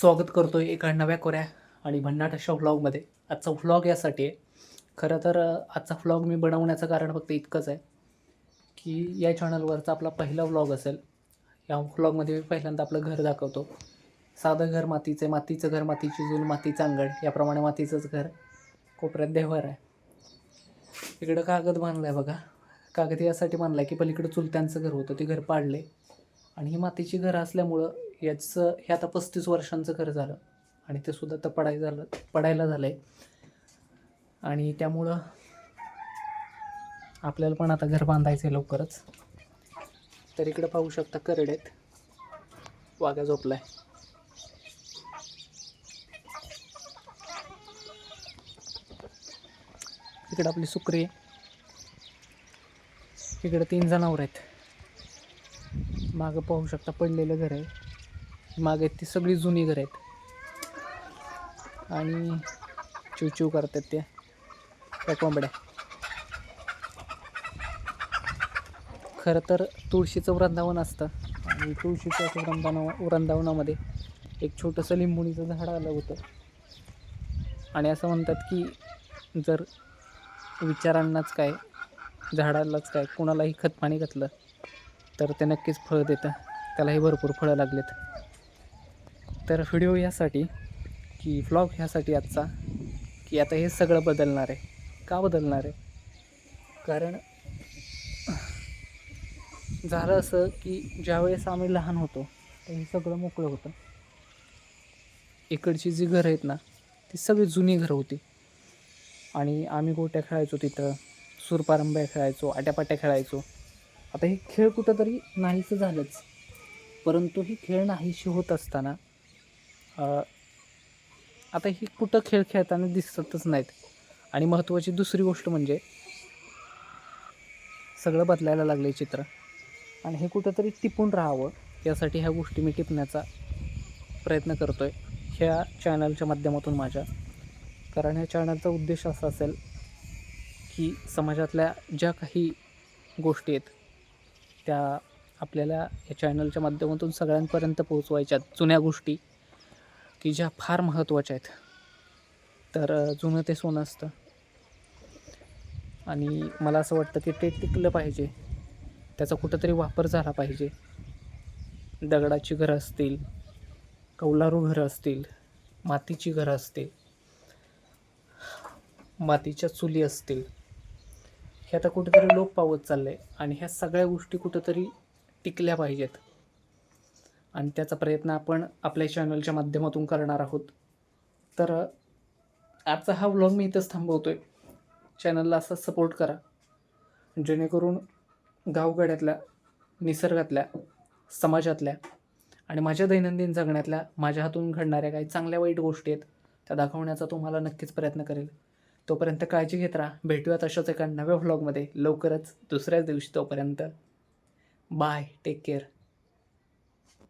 स्वागत करतो आहे एका नव्या कोऱ्या आणि भन्नाट अशा व्लॉगमध्ये आजचा व्लॉग यासाठी आहे. खरं तर आजचा व्लॉग मी बनवण्याचं कारण फक्त इतकंच आहे की या चॅनलवरचा आपला पहिला व्लॉग असेल या व्लॉगमध्ये मी पहिल्यांदा आपलं घर दाखवतो. साधं घर मातीचं आहे. मातीचं घर मातीची चूल मातीचं अंगण याप्रमाणे मातीचंच घर. कोपऱ्यात देवर आहे. इकडं कागद बांधलं आहे बघा. कागद यासाठी बांधला आहे की पलीकडं चुलत्यांचं घर होतं. ते घर पाडले आणि ही मातीची घरं असल्यामुळं याचं हे आता पस्तीस वर्षांचं घर झालं. आणि ते सुद्धा तर पडाय झालं पडायला झालं आहे आणि त्यामुळं आपल्याला पण आता घर बांधायचं आहे लवकरच. तर इकडं पाहू शकता करडेत वाघा झोपलाय. इकडं आपली सुकरी आहे. इकडं तीन जनावर आहेत. मागं पाहू शकता पडलेलं घर आहे. मागे ती सगळी जुनी घर आहेत. आणि चिवचिव करतात त्या त्या कोंबड्या. खरं तर तुळशीचं वृंदावन असतं. आणि तुळशीच्या वृंदावना वृंदावन वृंदावनामध्ये एक छोटंसं लिंबुणीचं झाड आलं होतं. आणि असं म्हणतात की जर विचारांनाच काय झाडालाच काय कुणालाही खत पाणी घातलं तर ते नक्कीच फळं देतं. त्यालाही भरपूर फळं लागलेत. तर व्हिडिओ ह्यासाठी की व्लॉग ह्यासाठी आजचा की आता हे सगळं बदलणार आहे. का बदलणार आहे? कारण झालं असं की ज्यावेळेस आम्ही लहान होतो तर हे सगळं मोकळं होतं. इकडची जी घरं आहेत ना ती सगळी जुनी घरं होती. आणि आम्ही गोट्या खेळायचो तिथं सुरपारंब्या खेळायचो आट्यापाट्या खेळायचो. आता हे खेळ कुठंतरी नाहीसं झालंच. परंतु ही खेळ नाहीशी होत असताना आता ही कुठं खेळ खेळताना दिसतच नाहीत. आणि महत्त्वाची दुसरी गोष्ट म्हणजे सगळं बदलायला लागलं चित्र. आणि हे कुठंतरी टिपून राहावं यासाठी ह्या गोष्टी मी टिपण्याचा प्रयत्न करतो आहे ह्या चॅनलच्या माध्यमातून माझ्या. कारण ह्या चॅनलचा उद्देश असा असेल की समाजातल्या ज्या काही गोष्टी आहेत त्या आपल्याला या चॅनलच्या माध्यमातून सगळ्यांपर्यंत पोहोचवायच्या जुन्या गोष्टी. की ज्या फार महत्त्वाच्या आहेत. तर जुनं ते सोनं असतं. आणि मला असं वाटतं की ते टिकलं पाहिजे. त्याचा कुठंतरी वापर झाला पाहिजे. दगडाची घरं असतील कौलारू घरं असतील मातीची घरं असतील मातीच्या चुली असतील. हे आता कुठेतरी लोप पावत चाललं आहे आणि ह्या सगळ्या गोष्टी कुठंतरी टिकल्या पाहिजेत. आणि त्याचा प्रयत्न आपण आपल्या चॅनलच्या माध्यमातून करणार आहोत. तर आजचा हा व्लॉग मी इथंच थांबवतो आहे चॅनलला असा सपोर्ट करा. जेणेकरून गावगड्यातल्या निसर्गातल्या समाजातल्या आणि माझ्या दैनंदिन जगण्यातल्या माझ्या हातून घडणाऱ्या काही चांगल्या वाईट गोष्टी आहेत त्या दाखवण्याचा तुम्हाला नक्कीच प्रयत्न करेल. तोपर्यंत काळजी घेत राहा. भेटूयात अशाच एका नव्या व्लॉगमध्ये लवकरच दुसऱ्याच दिवशी तोपर्यंत. Bye take care